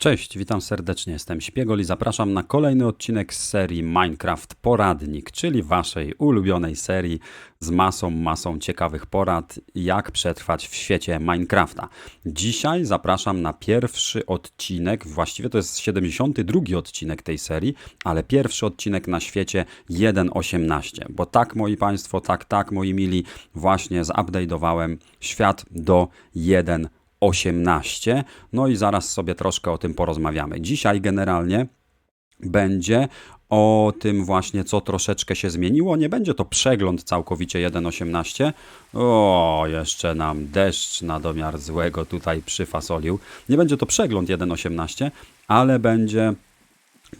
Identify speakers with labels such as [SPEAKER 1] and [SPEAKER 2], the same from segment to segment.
[SPEAKER 1] Cześć, witam serdecznie, jestem Śpiegol i zapraszam na kolejny odcinek z serii Minecraft Poradnik, czyli waszej ulubionej serii z masą, masą ciekawych porad, jak przetrwać w świecie Minecrafta. Dzisiaj zapraszam na pierwszy odcinek, właściwie to jest 72 odcinek tej serii, ale pierwszy odcinek na świecie 1.18, bo tak moi Państwo, tak, tak moi mili, właśnie zupdate'owałem świat do 1.18. 18. No i zaraz sobie troszkę o tym porozmawiamy. Dzisiaj generalnie będzie o tym właśnie, co troszeczkę się zmieniło. Nie będzie to przegląd całkowicie 1.18. O, jeszcze nam deszcz na domiar złego tutaj przyfasolił. Nie będzie to przegląd 1.18, ale będzie,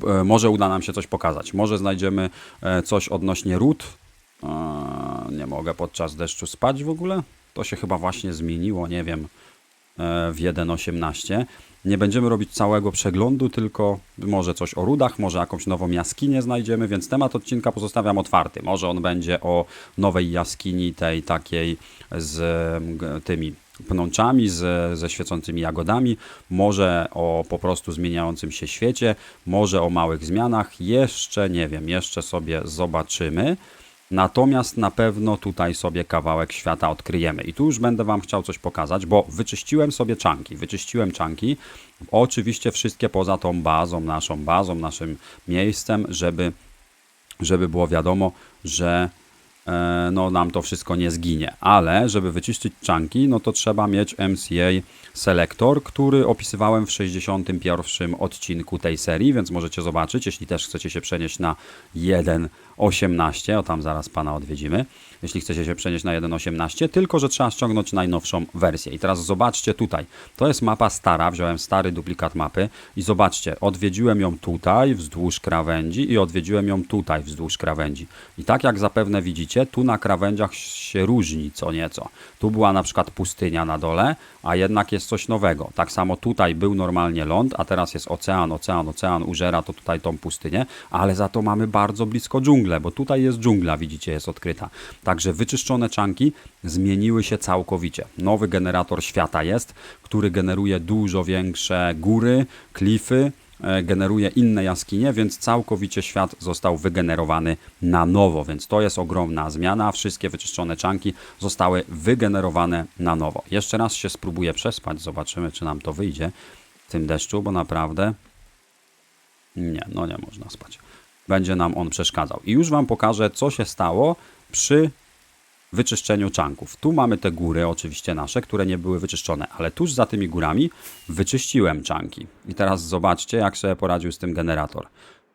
[SPEAKER 1] e, może uda nam się coś pokazać. Może znajdziemy e, coś odnośnie ród. Nie mogę podczas deszczu spać w ogóle. To się chyba właśnie zmieniło, nie wiem w 1.18. Nie będziemy robić całego przeglądu, tylko może coś o rudach, może jakąś nową jaskinię znajdziemy, więc temat odcinka pozostawiam otwarty. Może on będzie o nowej jaskini, tej takiej z tymi pnączami, z, ze świecącymi jagodami, może o po prostu zmieniającym się świecie, może o małych zmianach. Jeszcze nie wiem, jeszcze sobie zobaczymy. Natomiast na pewno tutaj sobie kawałek świata odkryjemy. I tu już będę Wam chciał coś pokazać, bo wyczyściłem sobie czanki. Wyczyściłem czanki, oczywiście wszystkie poza tą bazą, naszą bazą, naszym miejscem, żeby, żeby było wiadomo, że no, nam to wszystko nie zginie. Ale żeby wyczyścić czanki, no to trzeba mieć MCA Selector, który opisywałem w 61 odcinku tej serii, więc możecie zobaczyć, jeśli też chcecie się przenieść na 1.18, o tam zaraz Pana odwiedzimy, jeśli chcecie się przenieść na 1.18, tylko że trzeba ściągnąć najnowszą wersję. I teraz zobaczcie tutaj, to jest mapa stara, wziąłem stary duplikat mapy i zobaczcie, odwiedziłem ją tutaj wzdłuż krawędzi i odwiedziłem ją tutaj wzdłuż krawędzi. I tak jak zapewne widzicie, tu na krawędziach się różni co nieco. Tu była na przykład pustynia na dole, a jednak jest coś nowego. Tak samo tutaj był normalnie ląd, a teraz jest ocean, ocean, ocean, użera to tutaj tą pustynię, ale za to mamy bardzo blisko dżunglę, bo tutaj jest dżungla, widzicie, jest odkryta. Także wyczyszczone czanki zmieniły się całkowicie. Nowy generator świata jest, który generuje dużo większe góry, klify, E, generuje inne jaskinie, więc całkowicie świat został wygenerowany na nowo, więc to jest ogromna zmiana. Wszystkie wyczyszczone czanki zostały wygenerowane na nowo. Jeszcze raz się spróbuję przespać, zobaczymy czy nam to wyjdzie w tym deszczu, bo naprawdę nie, no nie można spać. Będzie nam on przeszkadzał. I już Wam pokażę, co się stało przy wyczyszczeniu czanków. Tu mamy te góry, oczywiście nasze, które nie były wyczyszczone, ale tuż za tymi górami wyczyściłem czanki. I teraz zobaczcie, jak sobie poradził z tym generator.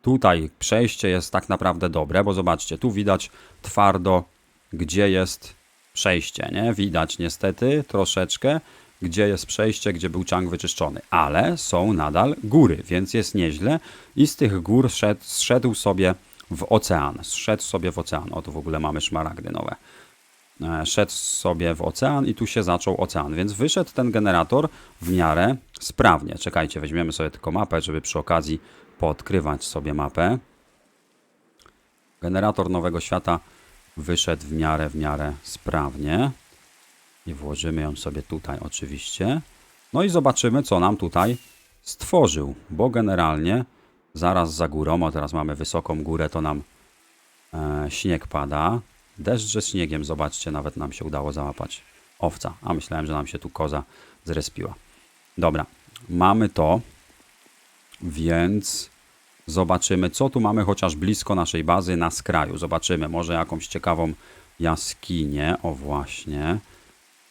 [SPEAKER 1] Tutaj przejście jest tak naprawdę dobre, bo zobaczcie, tu widać twardo, gdzie jest przejście, nie? Widać niestety troszeczkę, gdzie jest przejście, gdzie był czank wyczyszczony, ale są nadal góry, więc jest nieźle i z tych gór szedł, zszedł sobie w ocean, zszedł sobie w ocean. O, tu w ogóle mamy szmaragdy nowe. E, szedł sobie w ocean i tu się zaczął ocean, więc wyszedł ten generator w miarę sprawnie. Czekajcie, weźmiemy sobie tylko mapę, żeby przy okazji poodkrywać sobie mapę. Generator nowego świata wyszedł w miarę, w miarę sprawnie. I włożymy ją sobie tutaj oczywiście. No i zobaczymy, co nam tutaj stworzył, bo generalnie zaraz za górą, o teraz mamy wysoką górę, to nam e, śnieg pada. Deszcz ze śniegiem, zobaczcie, nawet nam się udało załapać. Owca, a myślałem, że nam się tu koza zrespiła. Dobra, mamy to, więc zobaczymy, co tu mamy chociaż blisko naszej bazy na skraju. Zobaczymy, może jakąś ciekawą jaskinię. O właśnie.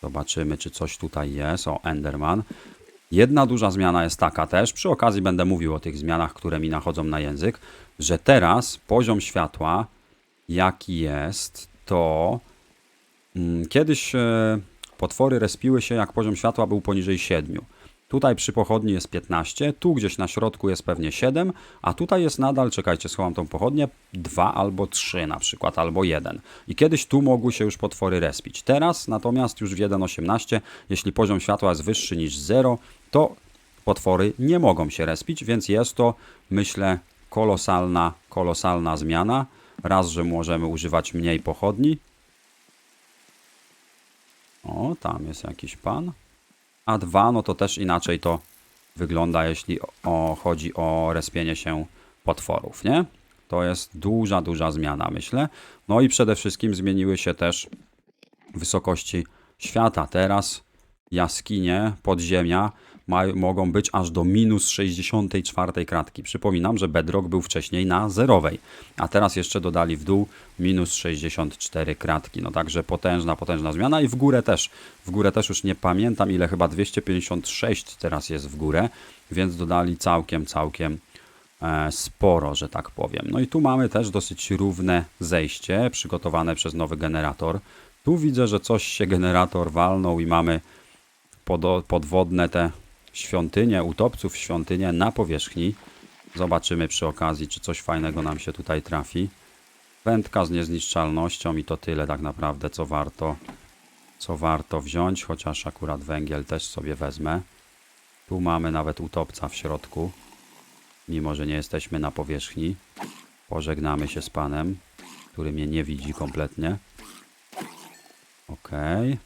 [SPEAKER 1] Zobaczymy, czy coś tutaj jest. O, Enderman. Jedna duża zmiana jest taka też, przy okazji będę mówił o tych zmianach, które mi nachodzą na język, że teraz poziom światła, jaki jest, to mm, kiedyś e, potwory respiły się, jak poziom światła był poniżej 7. Tutaj przy pochodni jest 15, tu gdzieś na środku jest pewnie 7, a tutaj jest nadal, czekajcie, schowam tą pochodnię, 2 albo 3 na przykład, albo 1. I kiedyś tu mogły się już potwory respić. Teraz natomiast już w 1.18, jeśli poziom światła jest wyższy niż 0, to potwory nie mogą się respić, więc jest to, myślę, kolosalna, kolosalna zmiana. Raz, że możemy używać mniej pochodni. O, tam jest jakiś pan. A dwa, no to też inaczej to wygląda, jeśli o, chodzi o respienie się potworów, nie? To jest duża, duża zmiana, myślę. No i przede wszystkim zmieniły się też wysokości świata. Teraz jaskinie, podziemia ma, mogą być aż do minus 64 kratki. Przypominam, że bedrock był wcześniej na zerowej, a teraz jeszcze dodali w dół minus 64 kratki. No także potężna, potężna zmiana i w górę też. W górę też już nie pamiętam ile, chyba 256 teraz jest w górę, więc dodali całkiem, całkiem e, sporo, że tak powiem. No i tu mamy też dosyć równe zejście przygotowane przez nowy generator. Tu widzę, że coś się generator walnął i mamy podwodne te świątynie, utopców świątynie na powierzchni. Zobaczymy przy okazji, czy coś fajnego nam się tutaj trafi. Wędka z niezniszczalnością i to tyle tak naprawdę, co warto, co warto wziąć, chociaż akurat węgiel też sobie wezmę. Tu mamy nawet utopca w środku, mimo że nie jesteśmy na powierzchni. Pożegnamy się z panem, który mnie nie widzi kompletnie. Okej.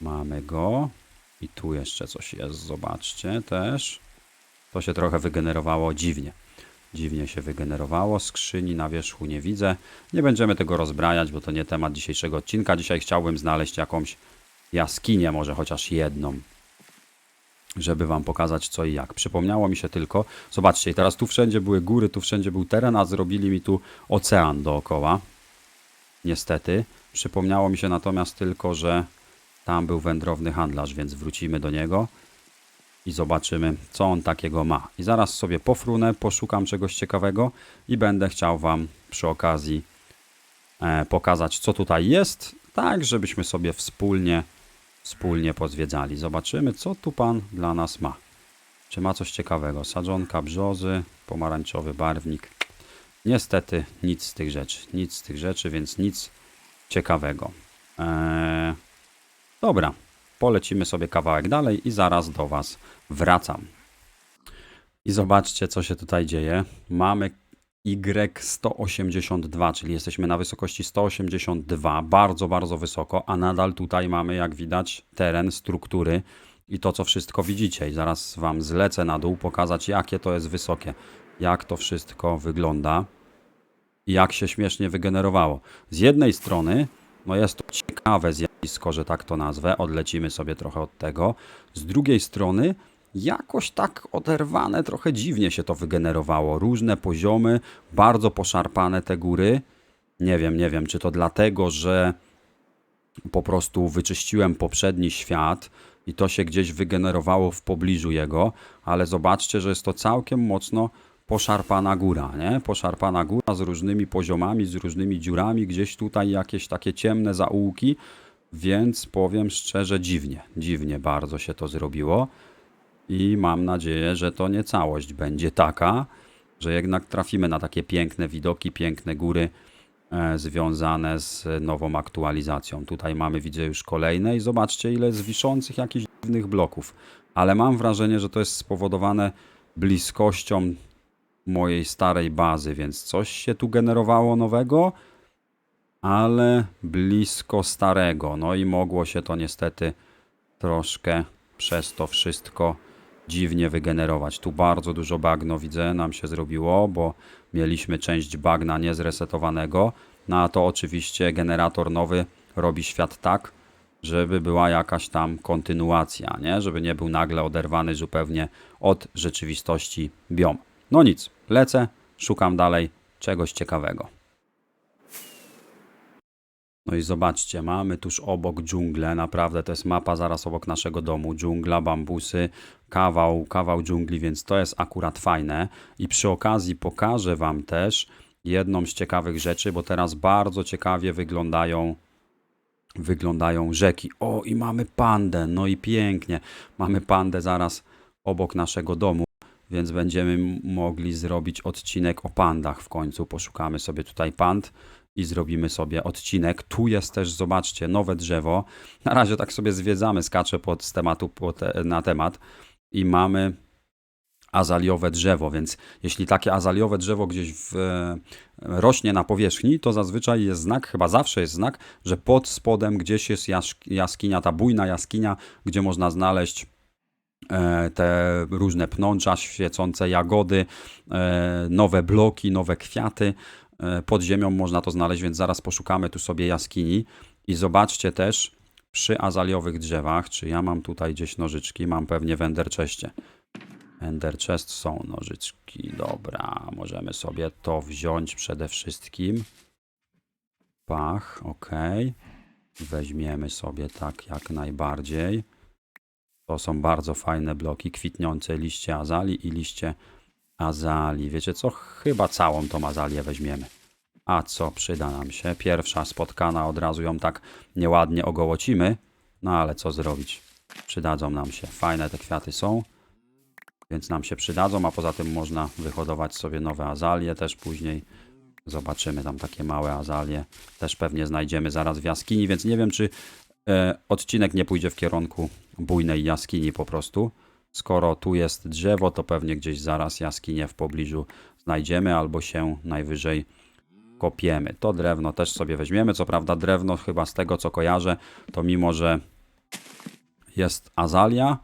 [SPEAKER 1] Mamy go. I tu jeszcze coś jest, zobaczcie też. To się trochę wygenerowało dziwnie. Dziwnie się wygenerowało. Skrzyni na wierzchu nie widzę. Nie będziemy tego rozbrajać, bo to nie temat dzisiejszego odcinka. Dzisiaj chciałbym znaleźć jakąś jaskinię, może chociaż jedną. Żeby wam pokazać co i jak. Przypomniało mi się tylko, zobaczcie, teraz tu wszędzie były góry, tu wszędzie był teren, a zrobili mi tu ocean dookoła. Niestety. Przypomniało mi się natomiast tylko, że tam był wędrowny handlarz, więc wrócimy do niego i zobaczymy, co on takiego ma. I zaraz sobie pofrunę, poszukam czegoś ciekawego i będę chciał Wam przy okazji e, pokazać, co tutaj jest, tak żebyśmy sobie wspólnie, wspólnie pozwiedzali. Zobaczymy, co tu Pan dla nas ma. Czy ma coś ciekawego? Sadzonka brzozy, pomarańczowy barwnik. Niestety nic z tych rzeczy. Nic z tych rzeczy, więc nic ciekawego. Eee, Dobra, polecimy sobie kawałek dalej i zaraz do Was wracam. I zobaczcie, co się tutaj dzieje. Mamy Y182, czyli jesteśmy na wysokości 182, bardzo, bardzo wysoko, a nadal tutaj mamy, jak widać, teren, struktury i to, co wszystko widzicie. I zaraz Wam zlecę na dół, pokazać, jakie to jest wysokie, jak to wszystko wygląda i jak się śmiesznie wygenerowało. Z jednej strony, no jest to ciekawe zjawisko, że tak to nazwę, odlecimy sobie trochę od tego. Z drugiej strony, jakoś tak oderwane, trochę dziwnie się to wygenerowało. Różne poziomy, bardzo poszarpane te góry. Nie wiem, nie wiem, czy to dlatego, że po prostu wyczyściłem poprzedni świat i to się gdzieś wygenerowało w pobliżu jego, ale zobaczcie, że jest to całkiem mocno poszarpana góra, nie? Poszarpana góra z różnymi poziomami, z różnymi dziurami, gdzieś tutaj jakieś takie ciemne zaułki, więc powiem szczerze, dziwnie, dziwnie bardzo się to zrobiło i mam nadzieję, że to nie całość będzie taka, że jednak trafimy na takie piękne widoki, piękne góry e, związane z nową aktualizacją. Tutaj mamy, widzę już kolejne i zobaczcie ile jest wiszących jakichś dziwnych bloków, ale mam wrażenie, że to jest spowodowane bliskością mojej starej bazy, więc coś się tu generowało nowego, ale blisko starego. No i mogło się to niestety troszkę przez to wszystko dziwnie wygenerować. Tu bardzo dużo bagno widzę nam się zrobiło, bo mieliśmy część bagna niezresetowanego. No a to oczywiście generator nowy robi świat tak, żeby była jakaś tam kontynuacja, nie? Żeby nie był nagle oderwany zupełnie od rzeczywistości biom. No nic, lecę, szukam dalej czegoś ciekawego. No i zobaczcie, mamy tuż obok dżunglę, naprawdę to jest mapa zaraz obok naszego domu, dżungla, bambusy, kawał, kawał dżungli, więc to jest akurat fajne. I przy okazji pokażę Wam też jedną z ciekawych rzeczy, bo teraz bardzo ciekawie wyglądają wyglądają rzeki. O, i mamy pandę, no i pięknie. Mamy pandę zaraz obok naszego domu, więc będziemy mogli zrobić odcinek o pandach w końcu. Poszukamy sobie tutaj pand i zrobimy sobie odcinek. Tu jest też, zobaczcie, nowe drzewo. Na razie tak sobie zwiedzamy, skaczę pod z tematu po te, na temat i mamy azaliowe drzewo, więc jeśli takie azaliowe drzewo gdzieś w, e, rośnie na powierzchni, to zazwyczaj jest znak, chyba zawsze jest znak, że pod spodem gdzieś jest jaskinia, ta bujna jaskinia, gdzie można znaleźć e, te różne pnącza, świecące jagody, e, nowe bloki, nowe kwiaty. E, Pod ziemią można to znaleźć, więc zaraz poszukamy tu sobie jaskini. I zobaczcie też przy azaliowych drzewach, czy ja mam tutaj gdzieś nożyczki, mam pewnie w enderczeście. Ender są nożyczki, dobra, możemy sobie to wziąć przede wszystkim. Pach, ok. Weźmiemy sobie tak jak najbardziej. To są bardzo fajne bloki, kwitniące liście azali i liście azali. Wiecie co? Chyba całą tą azalię weźmiemy. A co przyda nam się? Pierwsza spotkana, od razu ją tak nieładnie ogołocimy. No ale co zrobić? Przydadzą nam się. Fajne te kwiaty są, więc nam się przydadzą, a poza tym można wyhodować sobie nowe azalie też później. Zobaczymy tam takie małe azalie. Też pewnie znajdziemy zaraz w jaskini, więc nie wiem, czy e, odcinek nie pójdzie w kierunku bujnej jaskini po prostu. Skoro tu jest drzewo, to pewnie gdzieś zaraz jaskinię w pobliżu znajdziemy albo się najwyżej kopiemy. To drewno też sobie weźmiemy. Co prawda drewno chyba z tego co kojarzę, to mimo, że jest azalia,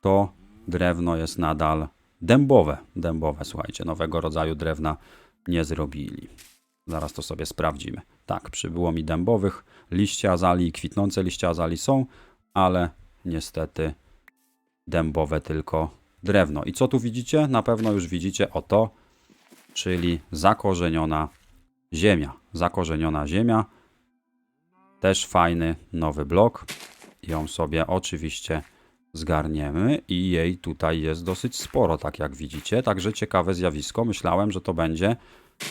[SPEAKER 1] to drewno jest nadal dębowe. Dębowe, słuchajcie, nowego rodzaju drewna nie zrobili. Zaraz to sobie sprawdzimy. Tak, przybyło mi dębowych. Liście azalii, kwitnące liście azalii są, ale niestety dębowe tylko drewno. I co tu widzicie? Na pewno już widzicie o to, czyli zakorzeniona ziemia. Zakorzeniona ziemia. Też fajny nowy blok. Ją sobie oczywiście zgarniemy i jej tutaj jest dosyć sporo, tak jak widzicie. Także ciekawe zjawisko. Myślałem, że to będzie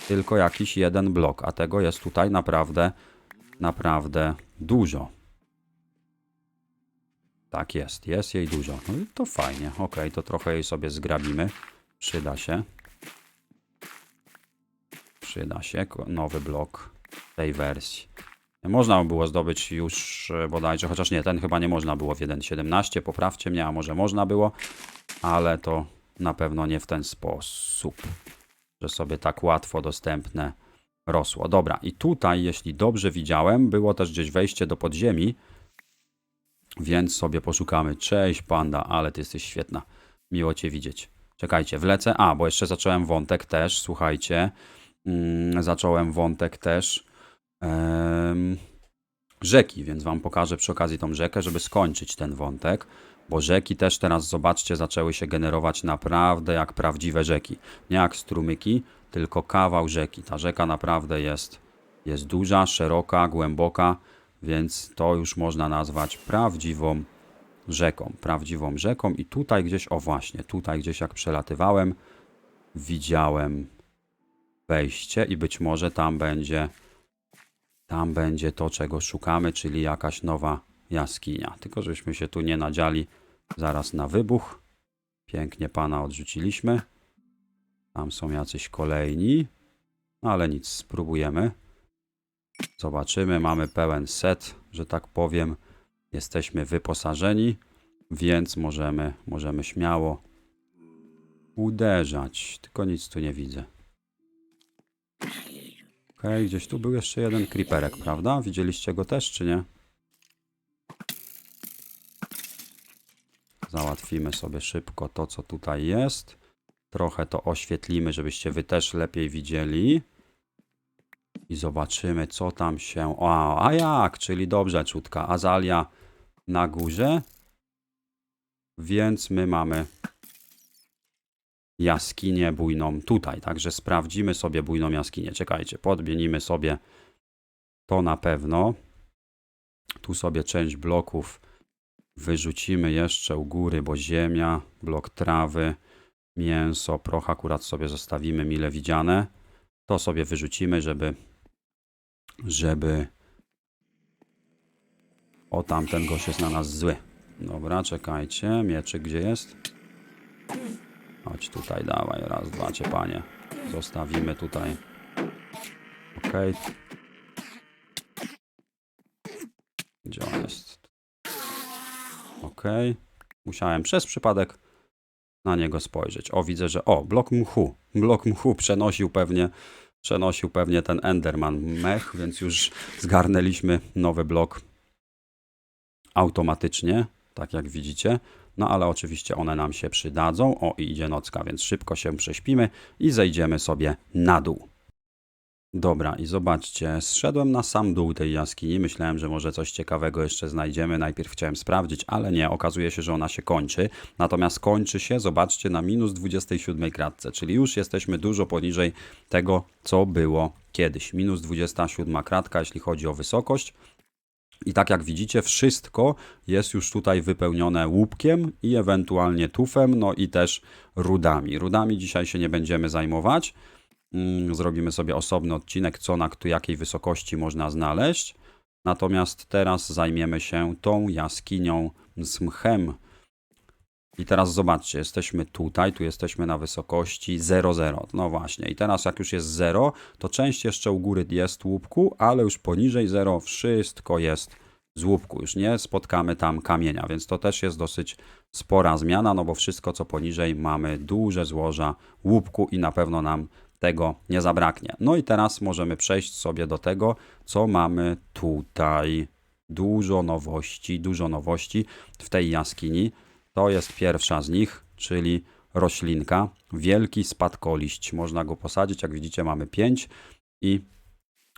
[SPEAKER 1] tylko jakiś jeden blok, a tego jest tutaj naprawdę, naprawdę dużo. Tak jest, jest jej dużo. No i to fajnie. Ok, to trochę jej sobie zgrabimy. Przyda się. Przyda się nowy blok tej wersji. Można było zdobyć już e, bodajże, chociaż nie, ten chyba nie można było w 1.17, poprawcie mnie, a może można było, ale to na pewno nie w ten sposób, że sobie tak łatwo dostępne rosło. Dobra, i tutaj, jeśli dobrze widziałem, było też gdzieś wejście do podziemi, więc sobie poszukamy. Cześć panda, ale ty jesteś świetna. Miło cię widzieć. Czekajcie, wlecę. A, bo jeszcze zacząłem wątek też, słuchajcie. Mm, zacząłem wątek też rzeki, więc wam pokażę przy okazji tą rzekę, żeby skończyć ten wątek. Bo rzeki też teraz, zobaczcie, zaczęły się generować naprawdę jak prawdziwe rzeki. Nie jak strumyki, tylko kawał rzeki. Ta rzeka naprawdę jest, jest duża, szeroka, głęboka, więc to już można nazwać prawdziwą rzeką. Prawdziwą rzeką i tutaj gdzieś, o właśnie, tutaj gdzieś jak przelatywałem, widziałem wejście i być może tam będzie tam będzie to, czego szukamy, czyli jakaś nowa jaskinia. Tylko żebyśmy się tu nie nadziali zaraz na wybuch. Pięknie pana odrzuciliśmy. Tam są jacyś kolejni. No ale nic, spróbujemy. Zobaczymy, mamy pełen set, że tak powiem. Jesteśmy wyposażeni, więc możemy, możemy śmiało uderzać. Tylko nic tu nie widzę. Okej, gdzieś tu był jeszcze jeden creeperek, prawda? Widzieliście go też, czy nie? Załatwimy sobie szybko to, co tutaj jest. Trochę to oświetlimy, żebyście wy też lepiej widzieli. I zobaczymy, co tam się... O, a jak? Czyli dobrze, czutka. Azalia na górze. Więc my mamy jaskinię bujną tutaj. Także sprawdzimy sobie bujną jaskinię. Czekajcie, podmienimy sobie to na pewno. Tu sobie część bloków wyrzucimy jeszcze u góry, bo ziemia, blok trawy, mięso, proch akurat sobie zostawimy mile widziane. To sobie wyrzucimy, żeby żeby o tamten gość jest na nas zły. Dobra, czekajcie, mieczyk gdzie jest? Chodź tutaj, dawaj, raz, dwa cię panie. Zostawimy tutaj. Ok. Gdzie on jest? Ok. Musiałem przez przypadek na niego spojrzeć. O, widzę, że o, blok mchu. Blok mchu przenosił pewnie, przenosił pewnie ten Enderman mech, więc już zgarnęliśmy nowy blok automatycznie, tak jak widzicie. No ale oczywiście one nam się przydadzą. O, i idzie nocka, więc szybko się prześpimy i zejdziemy sobie na dół. Dobra, i zobaczcie, zszedłem na sam dół tej jaskini. Myślałem, że może coś ciekawego jeszcze znajdziemy. Najpierw chciałem sprawdzić, ale nie, okazuje się, że ona się kończy. Natomiast kończy się, zobaczcie, na minus 27 kratce, czyli już jesteśmy dużo poniżej tego, co było kiedyś. Minus 27 kratka, jeśli chodzi o wysokość. I tak jak widzicie, wszystko jest już tutaj wypełnione łupkiem i ewentualnie tufem, no i też rudami. Rudami dzisiaj się nie będziemy zajmować. Mm, Zrobimy sobie osobny odcinek, co na jakiej wysokości można znaleźć. Natomiast teraz zajmiemy się tą jaskinią z mchem. I teraz zobaczcie, jesteśmy tutaj, tu jesteśmy na wysokości 0,0. No właśnie, i teraz jak już jest 0, to część jeszcze u góry jest łupku, ale już poniżej 0 wszystko jest z łupku. Już nie spotkamy tam kamienia, więc to też jest dosyć spora zmiana, no bo wszystko co poniżej mamy duże złoża łupku i na pewno nam tego nie zabraknie. No i teraz możemy przejść sobie do tego, co mamy tutaj. Dużo nowości, dużo nowości w tej jaskini. To jest pierwsza z nich, czyli roślinka. Wielki spadkoliść. Można go posadzić, jak widzicie mamy pięć i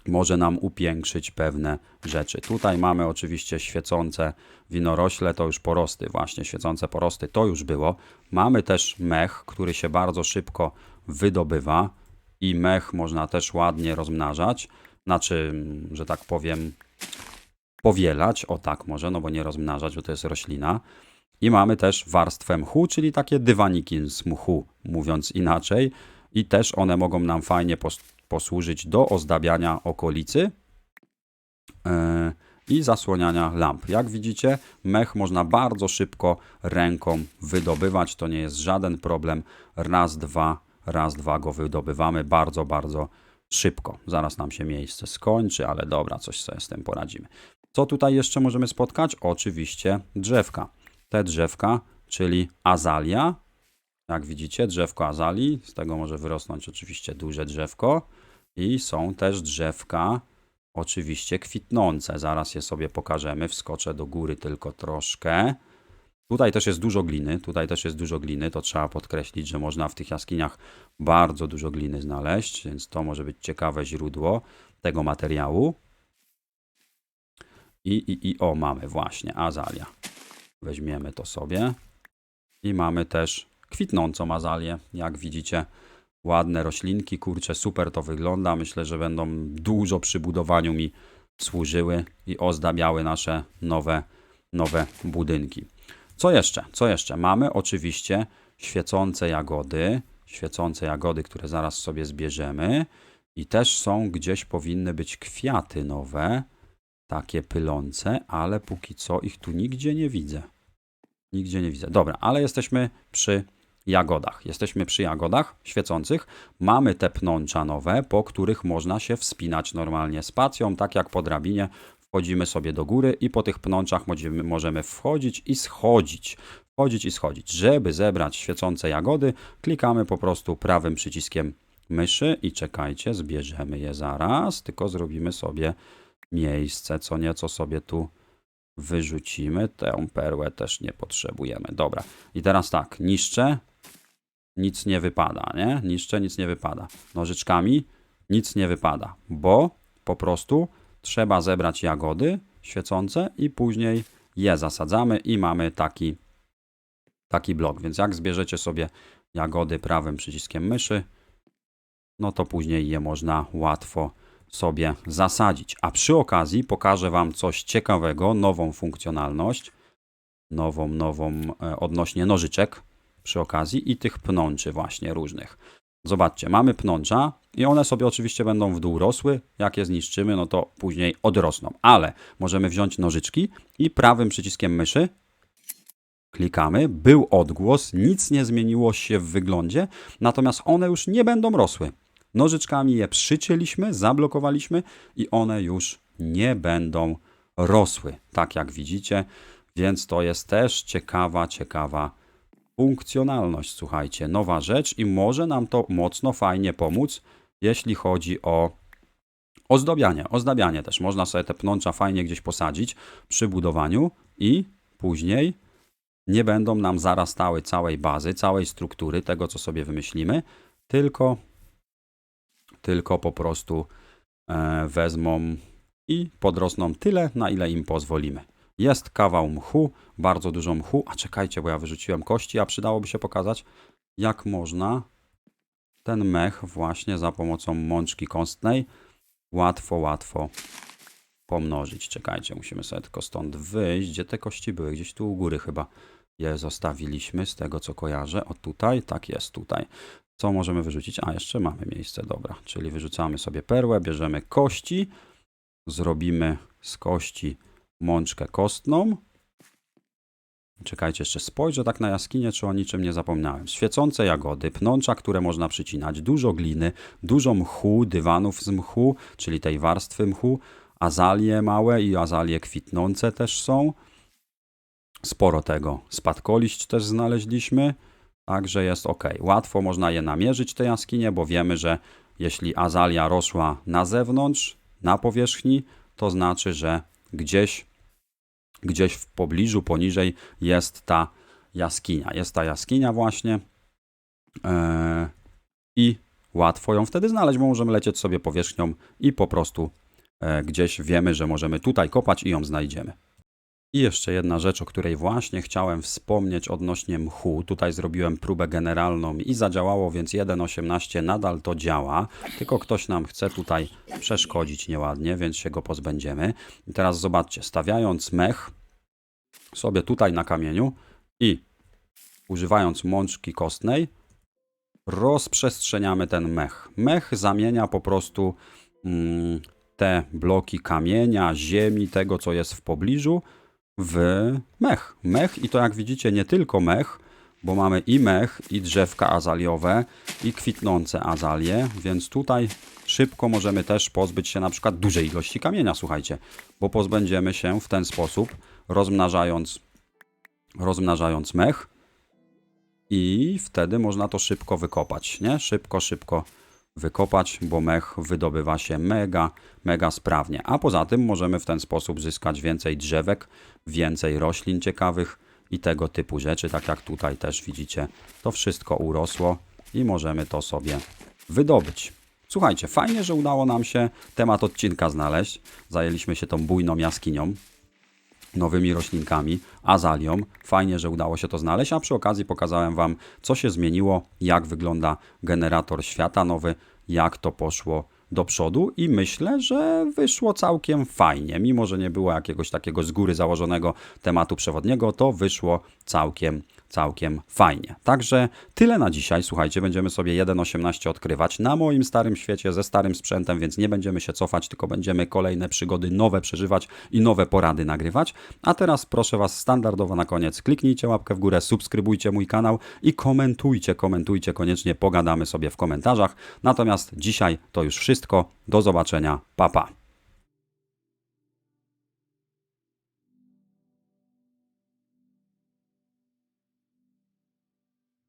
[SPEAKER 1] może nam upiększyć pewne rzeczy. Tutaj mamy oczywiście świecące winorośle, to już porosty, właśnie świecące porosty, to już było. Mamy też mech, który się bardzo szybko wydobywa i mech można też ładnie rozmnażać, znaczy, mm, że tak powiem, powielać, o tak może, no bo nie rozmnażać, bo to jest roślina. I mamy też warstwę mchu, czyli takie dywaniki z mchu, mówiąc inaczej. I też one mogą nam fajnie pos posłużyć do ozdabiania okolicy yy, i zasłaniania lamp. Jak widzicie, mech można bardzo szybko ręką wydobywać. To nie jest żaden problem. Raz, dwa, raz, dwa go wydobywamy bardzo, bardzo szybko. Zaraz nam się miejsce skończy, ale dobra, coś sobie z tym poradzimy. Co tutaj jeszcze możemy spotkać? Oczywiście drzewka. Te drzewka, czyli azalia. Jak widzicie, drzewko azalii. Z tego może wyrosnąć oczywiście duże drzewko. I są też drzewka, oczywiście kwitnące. Zaraz je sobie pokażemy. Wskoczę do góry tylko troszkę. Tutaj też jest dużo gliny. Tutaj też jest dużo gliny. To trzeba podkreślić, że można w tych jaskiniach bardzo dużo gliny znaleźć, więc to może być ciekawe źródło tego materiału. I, i, i o, mamy właśnie azalia. Weźmiemy to sobie. I mamy też kwitnącą azalię. Jak widzicie, ładne roślinki. Kurczę, super to wygląda. Myślę, że będą dużo przy budowaniu mi służyły i ozdabiały nasze nowe, nowe budynki. Co jeszcze? Co jeszcze? Mamy oczywiście świecące jagody. Świecące jagody, które zaraz sobie zbierzemy. I też są gdzieś powinny być kwiaty nowe, takie pylące, ale póki co ich tu nigdzie nie widzę. Nigdzie nie widzę. Dobra, ale jesteśmy przy jagodach. Jesteśmy przy jagodach świecących. Mamy te pnącza nowe, po których można się wspinać normalnie spacją, tak jak po drabinie. Wchodzimy sobie do góry i po tych pnączach możemy, wchodzić i schodzić. Wchodzić i schodzić. Żeby zebrać świecące jagody, klikamy po prostu prawym przyciskiem myszy i czekajcie, zbierzemy je zaraz, tylko zrobimy sobie miejsce, co nieco sobie tu wyrzucimy. Tę perłę też nie potrzebujemy. Dobra. I teraz tak, niszczę, nic nie wypada, nie? Niszczę, nic nie wypada. Nożyczkami nic nie wypada, bo po prostu trzeba zebrać jagody świecące i później je zasadzamy i mamy taki, taki blok. Więc jak zbierzecie sobie jagody prawym przyciskiem myszy, no to później je można łatwo sobie zasadzić. A przy okazji pokażę Wam coś ciekawego, nową funkcjonalność, nową, nową e, odnośnie nożyczek przy okazji i tych pnączy właśnie różnych. Zobaczcie, mamy pnącza i one sobie oczywiście będą w dół rosły. Jak je zniszczymy, no to później odrosną. Ale możemy wziąć nożyczki i prawym przyciskiem myszy klikamy, był odgłos, nic nie zmieniło się w wyglądzie, natomiast one już nie będą rosły. Nożyczkami je przycięliśmy, zablokowaliśmy i one już nie będą rosły, tak jak widzicie, więc to jest też ciekawa, ciekawa funkcjonalność, słuchajcie, nowa rzecz i może nam to mocno fajnie pomóc, jeśli chodzi o ozdobianie. Ozdabianie też można sobie te pnącza fajnie gdzieś posadzić przy budowaniu i później nie będą nam zarastały całej bazy, całej struktury, tego co sobie wymyślimy, tylko, tylko po prostu e, wezmą i podrosną tyle, na ile im pozwolimy. Jest kawał mchu, bardzo dużo mchu. A czekajcie, bo ja wyrzuciłem kości, a przydałoby się pokazać, jak można ten mech właśnie za pomocą mączki kostnej łatwo, łatwo pomnożyć. Czekajcie, musimy sobie tylko stąd wyjść. Gdzie te kości były? Gdzieś tu u góry chyba je zostawiliśmy, z tego co kojarzę. O tutaj, tak jest tutaj. Co możemy wyrzucić? A, jeszcze mamy miejsce, dobra. Czyli wyrzucamy sobie perłę, bierzemy kości, zrobimy z kości mączkę kostną. Czekajcie, jeszcze spojrzę tak na jaskinię, czy o niczym nie zapomniałem. Świecące jagody, pnącza, które można przycinać, dużo gliny, dużo mchu, dywanów z mchu, czyli tej warstwy mchu, azalie małe i azalie kwitnące też są. Sporo tego. Spadkoliść też znaleźliśmy, także jest ok. Łatwo można je namierzyć, te jaskinie, bo wiemy, że jeśli azalia rosła na zewnątrz, na powierzchni, to znaczy, że gdzieś gdzieś w pobliżu, poniżej jest ta jaskinia. Jest ta jaskinia właśnie e, i łatwo ją wtedy znaleźć, bo możemy lecieć sobie powierzchnią i po prostu e, gdzieś wiemy, że możemy tutaj kopać i ją znajdziemy. I jeszcze jedna rzecz, o której właśnie chciałem wspomnieć odnośnie mchu. Tutaj zrobiłem próbę generalną i zadziałało, więc 1.18 nadal to działa. Tylko ktoś nam chce tutaj przeszkodzić nieładnie, więc się go pozbędziemy. I teraz zobaczcie, stawiając mech sobie tutaj na kamieniu i używając mączki kostnej rozprzestrzeniamy ten mech. Mech zamienia po prostu mm, te bloki kamienia, ziemi, tego co jest w pobliżu w mech. Mech i to jak widzicie nie tylko mech, bo mamy i mech, i drzewka azaliowe, i kwitnące azalie, więc tutaj szybko możemy też pozbyć się na przykład dużej ilości kamienia, słuchajcie, bo pozbędziemy się w ten sposób, rozmnażając, rozmnażając mech i wtedy można to szybko wykopać, nie? Szybko, szybko wykopać, bo mech wydobywa się mega, mega sprawnie. A poza tym możemy w ten sposób zyskać więcej drzewek, więcej roślin ciekawych i tego typu rzeczy, tak jak tutaj też widzicie, to wszystko urosło i możemy to sobie wydobyć. Słuchajcie, fajnie, że udało nam się temat odcinka znaleźć. Zajęliśmy się tą bujną jaskinią, nowymi roślinkami, azalią. Fajnie, że udało się to znaleźć, a przy okazji pokazałem Wam, co się zmieniło, jak wygląda generator świata nowy, jak to poszło do przodu i myślę, że wyszło całkiem fajnie. Mimo, że nie było jakiegoś takiego z góry założonego tematu przewodniego, to wyszło całkiem całkiem fajnie. Także tyle na dzisiaj. Słuchajcie, będziemy sobie 1.18 odkrywać na moim starym świecie ze starym sprzętem, więc nie będziemy się cofać, tylko będziemy kolejne przygody nowe przeżywać i nowe porady nagrywać. A teraz proszę Was standardowo na koniec kliknijcie łapkę w górę, subskrybujcie mój kanał i komentujcie, komentujcie koniecznie, pogadamy sobie w komentarzach. Natomiast dzisiaj to już wszystko. Do zobaczenia. Pa pa.